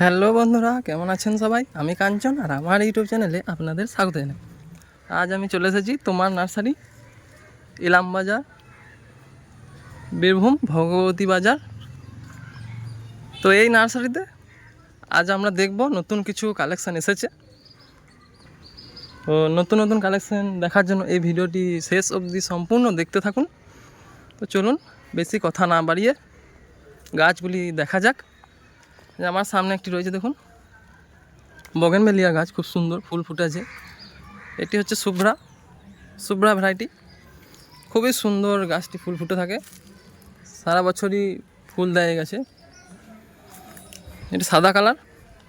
Hello বন্ধুরা, কেমন আছেন সবাই? আমি কাঞ্চন আর আমার ইউটিউব চ্যানেলে আপনাদের স্বাগত জানাই। আজ আমি চলে এসেছি তোমার নার্সারি ইলাম বাজার বীরভূম, ভগবতী বাজার। তো এই নার্সারিতে আজ আমরা দেখব নতুন কিছু কালেকশান এসেছে। তো নতুন নতুন কালেকশান দেখার জন্য এই ভিডিওটি শেষ অবধি সম্পূর্ণ দেখতে থাকুন। তো চলুন, বেশি কথা না বাড়িয়ে গাছগুলি দেখা যাক। আমার সামনে একটি রয়েছে, দেখুন। বগেনভেলিয়া গাছ, খুব সুন্দর, ফুল ফুটেছে। এটি হচ্ছে শুভ্রা শুভ্রা ভ্যারাইটি খুবই সুন্দর গাছটি ফুল ফুটে থাকে। সারা বছরই ফুল দেয় গাছে। এটি সাদা কালার।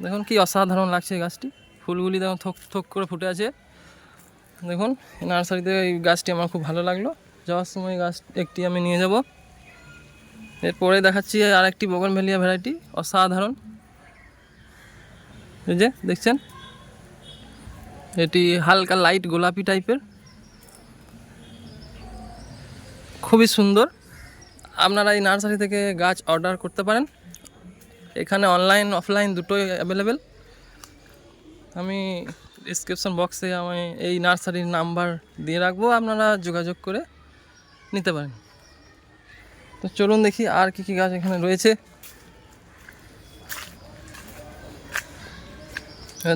দেখুন, কি অসাধারণ লাগছে গাছটি। ফুলগুলি দেখুন, থোক থোক করে ফুটে আছে। দেখুন নার্সারিতে এই গাছটি আমার খুব ভালো লাগল। যাওয়ার সময় গাছ, একটি আমি নিয়ে যাব। এরপরে দেখাচ্ছি আর একটি বগন বগনভেলিয়া ভ্যারাইটি, অসাধারণ। এই যে, দেখছেন? এটি হালকা লাইট গোলাপি টাইপের খুবই সুন্দর। আপনারা এই নার্সারি থেকে গাছ অর্ডার করতে পারেন। এখানে অনলাইন অফলাইন দুটোই অ্যাভেলেবেল আমি ডিসক্রিপশন বক্সে আমি এই নার্সারির নাম্বার দিয়ে রাখব। আপনারা যোগাযোগ করে নিতে পারেন। তো চলুন দেখি আর কি কি গাছ এখানে রয়েছে।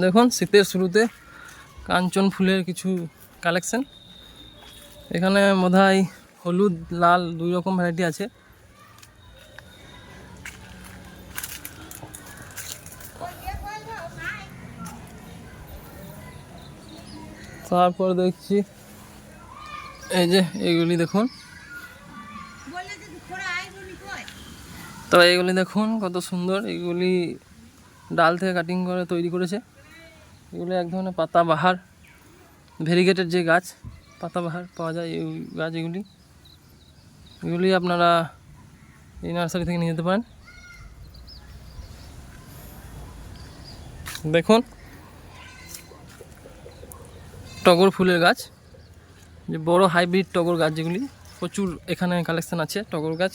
দেখুন, শীতের শুরুতে কাঞ্চন ফুলের কিছু কালেকশন এখানে বোধহয় হলুদ, লাল দুই রকম ভ্যারাইটি আছে। তারপর দেখছি, এই যে এইগুলি দেখুন। তো এইগুলি দেখুন, কত সুন্দর। এগুলি ডাল থেকে কাটিং করে তৈরি করেছে। এগুলো এক ধরনের পাতাবাহার ভেরিগেটেড যে গাছ, পাতাবাহার পাওয়া যায় এই গাছ এগুলি এগুলি আপনারা এই নার্সারি থেকে নিয়ে যেতে পারেন। দেখুন, টগর ফুলের গাছ। যে বড় হাইব্রিড টগর গাছ যেগুলি, প্রচুর এখানে কালেকশান আছে টগর গাছ।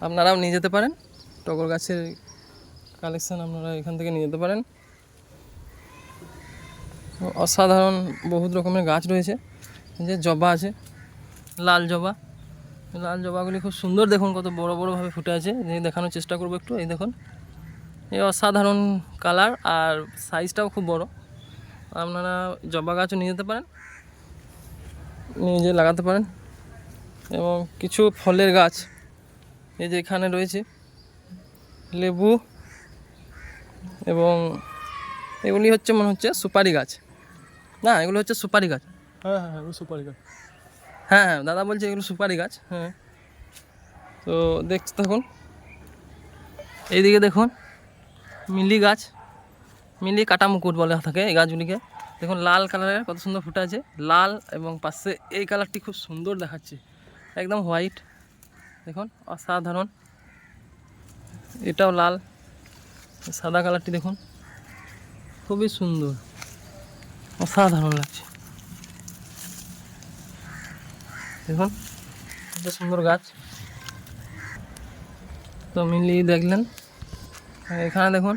আপনারাও নিয়ে যেতে পারেন। টগর গাছের কালেকশান আপনারা এখান থেকে নিয়ে যেতে পারেন। অসাধারণ বহুত রকমের গাছ রয়েছে। যে জবা আছে, লাল জবা। লাল জবাগুলি খুব সুন্দর দেখুন, কত বড় বড়ভাবে ফুটে আছে। এই দেখানোর চেষ্টা করব একটু, এই দেখুন। এই অসাধারণ কালার আর সাইজটাও খুব বড়। আপনারা জবা গাছও নিয়ে যেতে পারেন। নিয়ে নিজে লাগাতে পারেন। এবং কিছু ফলের গাছ। এই যে এখানে রয়েছে লেবু এবং এগুলি হচ্ছে মনে হচ্ছে সুপারি গাছ। না এগুলো হচ্ছে সুপারি গাছ। হ্যাঁ হ্যাঁ হ্যাঁ সুপারি গাছ। হ্যাঁ হ্যাঁ দাদা বলছে এগুলো সুপারি গাছ হ্যাঁ। তো দেখছি থাকুন এইদিকে দেখুন মিলি গাছ মিলি কাটা মুকুট বলে থাকে এই গাছগুলিকে। দেখুন লাল কালারের কত সুন্দর ফুটে আছে লাল এবং পাশে এই কালারটি খুব সুন্দর দেখাচ্ছে একদম হোয়াইট। দেখুন, অসাধারণ। এটাও লাল। সাদা কালারটি দেখুন। খুবই সুন্দর। অসাধারণ লাগছে। দেখুন কত সুন্দর গাছ। তো মিলিয়ে দেখলেন। এখানে দেখুন,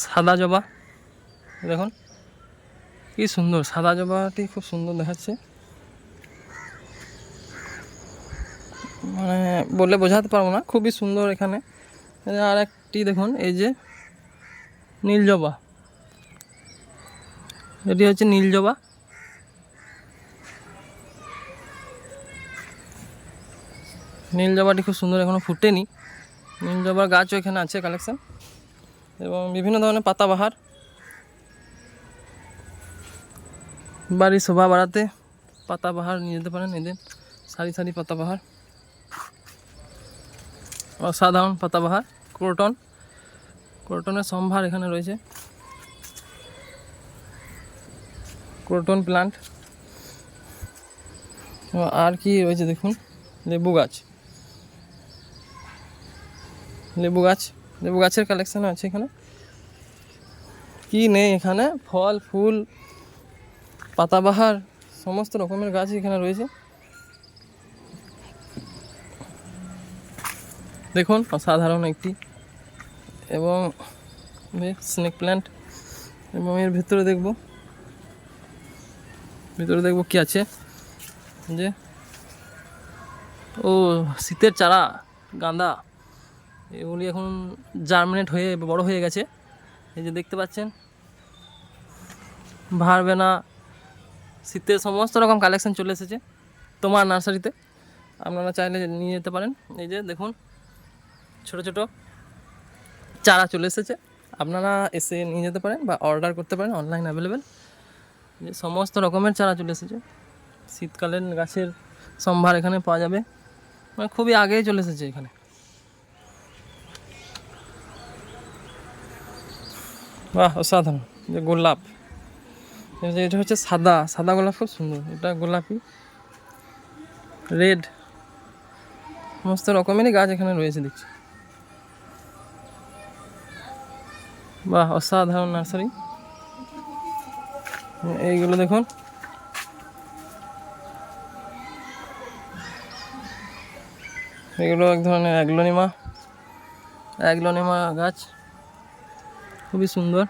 সাদা জবা। দেখুন, কি সুন্দর। সাদা জবাটি খুব সুন্দর দেখাচ্ছে। মানে বলে বোঝাতে পারব না, খুবই সুন্দর এখানে। আর একটি দেখুন, এই যে নীলজবা এটি হচ্ছে নীল জবা। নীল জবাটি খুব সুন্দর এখনও ফুটেনি। নীল জবার গাছও এখানে আছে কালেকশন এবং বিভিন্ন ধরনের পাতাবাহার। বাড়ির শোভা বাড়াতে পাতাবাহার নিয়ে যেতে পারেন, এদের সারি সারি পাতাবাহার। অসাধারণ পাতাবাহার, ক্রোটন। ক্রোটনের সম্ভার এখানে রয়েছে। Croton plant. আর কি রয়েছে দেখুন? লেবু গাছ। লেবু গাছ। লেবু গাছের কালেকশন আছে এখানে। কি নেই এখানে? ফল, ফুল, পাতাবাহার, সমস্ত রকমের গাছ এখানে রয়েছে। দেখুন, অসাধারণ একটি এবং স্নেক প্ল্যান্ট এবং এর ভেতরে দেখব ভেতরে দেখব কি আছে? যে, ও, শীতের চারা, গাঁদা, এগুলি এখন জার্মিনেট হয়ে বড় হয়ে গেছে। এই যে দেখতে পাচ্ছেন ভারবেনা শীতের সমস্ত রকম কালেকশন চলে এসেছে তোমার নার্সারিতে। আপনারা চাইলে নিয়ে যেতে পারেন। এই যে দেখুন ছোট ছোট চারা চলে এসেছে। আপনারা এসে নিয়ে যেতে পারেন বা অর্ডার করতে পারেন অনলাইন অ্যাভেলেবেল যে সমস্ত রকমের চারা চলে এসেছে। শীতকালীন গাছের সম্ভার এখানে পাওয়া যাবে। মানে খুবই আগেই চলে এসেছে এখানে। বাহ, অসাধারণ। যে গোলাপ। এটা হচ্ছে সাদা। সাদা গোলাপ খুব সুন্দর। এটা গোলাপি। রেড। সমস্ত রকমেরই গাছ এখানে রয়েছে দেখছি। বাহ, অসাধারণ নার্সারি। এইগুলো দেখুন। এগুলো এক ধরনের অ্যাগ্লোনিমা। অ্যাগ্লোনিমা গাছ। খুবই সুন্দর।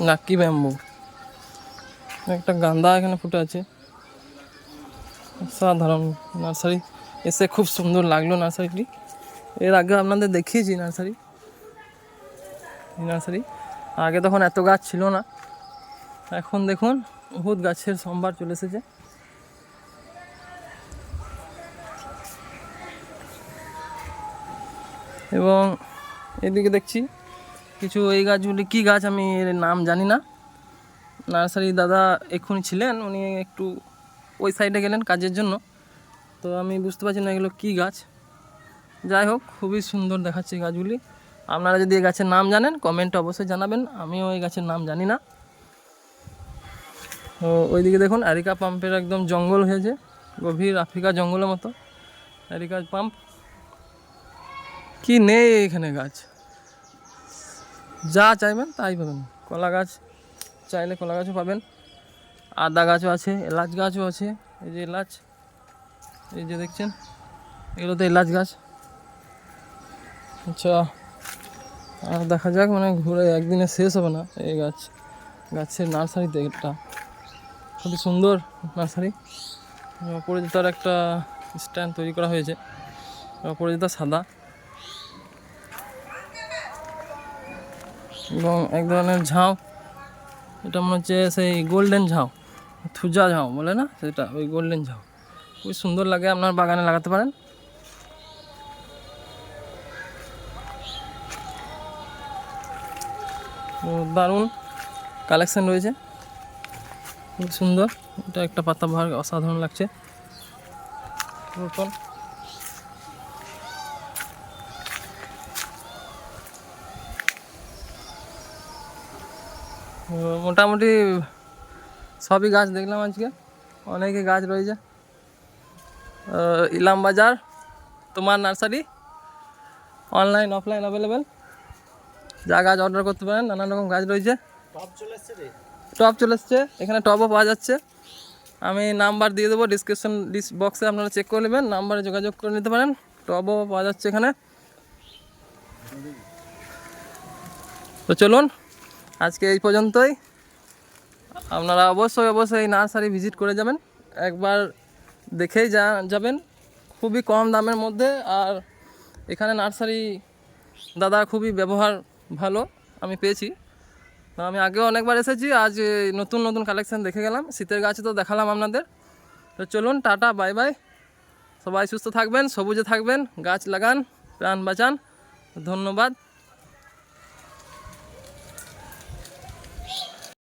নাক্কি ব্যাম্বু। একটা গান্দা এখানে ফুটে আছে। সাধারণ নার্সারি। এসে খুব সুন্দর লাগল নার্সারিটি। এর আগে আপনাদের দেখিয়েছি নার্সারি। নার্সারি। আগে তখন এত গাছ ছিল না। এখন দেখুন, বহুত গাছের সম্ভার চলে এসেছে। এবং এদিকে দেখছি, কিছু এই গাছগুলি, কী গাছ আমি এর নাম জানি না। নার্সারি দাদা এক্ষুনি ছিলেন, উনি একটু ওই সাইডে গেলেন কাজের জন্য। তো আমি বুঝতে পারছি না এগুলো কী গাছ। যাই হোক, খুবই সুন্দর দেখাচ্ছে এই গাছগুলি। আপনারা যদি এই গাছের নাম জানেন কমেন্টে অবশ্যই জানাবেন। আমিও এই গাছের নাম জানি না। তো ওইদিকে দেখুন অ্যারিকা পাম্পের একদম জঙ্গল হয়েছে। গভীর আফ্রিকা জঙ্গলের মতো। অ্যারিকা পাম্প কি নেই এখানে গাছ। যা চাইবেন তাই পাবেন। কলা গাছ চাইলে কলা গাছও পাবেন। আদা গাছও আছে, এলাচ গাছও আছে। এই যে এলাচ, এই যে দেখছেন এগুলো তো এলাচ গাছ। আচ্ছা আর দেখা যাক মানে ঘুরে একদিনে শেষ হবে না এই গাছ, গাছের নার্সারিতে এটা। খুবই সুন্দর নার্সারি। অপরাজিতার একটা স্ট্যান্ড তৈরি করা হয়েছে। অপরাজিতা সাদা। এবং এক ধরনের ঝাউ এটা মনে হচ্ছে সেই গোল্ডেন ঝাউ থুজা ঝাউ বলে না? সেটা, ওই গোল্ডেন ঝাউ খুবই সুন্দর লাগে, আপনার বাগানে লাগাতে পারেন। দারুণ কালেকশন রয়েছে। খুব সুন্দর। এটা একটা পাতা বাহার অসাধারণ লাগছে। মোটামুটি সবই গাছ দেখলাম আজকে। অনেকে গাছ রয়েছে। ইলাম বাজার, তোমার নার্সারি অনলাইন অফলাইন অ্যাভেলেবেল যা গাছ অর্ডার করতে পারেন নানান রকম গাছ রয়েছে। টপ চলে এসছে এখানে টপও পাওয়া যাচ্ছে। আমি নাম্বার দিয়ে দেবো ডিসক্রিপশন বক্সে আপনারা চেক করে নেবেন নাম্বারে যোগাযোগ করে নিতে পারেন। টপও পাওয়া যাচ্ছে এখানে। তো চলুন আজকে এই পর্যন্তই। আপনারা অবশ্যই অবশ্যই এই নার্সারি ভিজিট করে যাবেন। একবার দেখেই যা যাবেন। খুবই কম দামের মধ্যে আর এখানে নার্সারি দাদা খুবই ব্যবহার ভালো, আমি পেয়েছি। তো আমি আগেও অনেকবার এসেছি, আজ নতুন নতুন কালেকশান দেখে গেলাম। শীতের গাছ তো দেখালাম আপনাদের। তো চলুন, টাটা, বাই বাই। সবাই সুস্থ থাকবেন, সবুজে থাকবেন, গাছ লাগান, প্রাণ বাঁচান। ধন্যবাদ।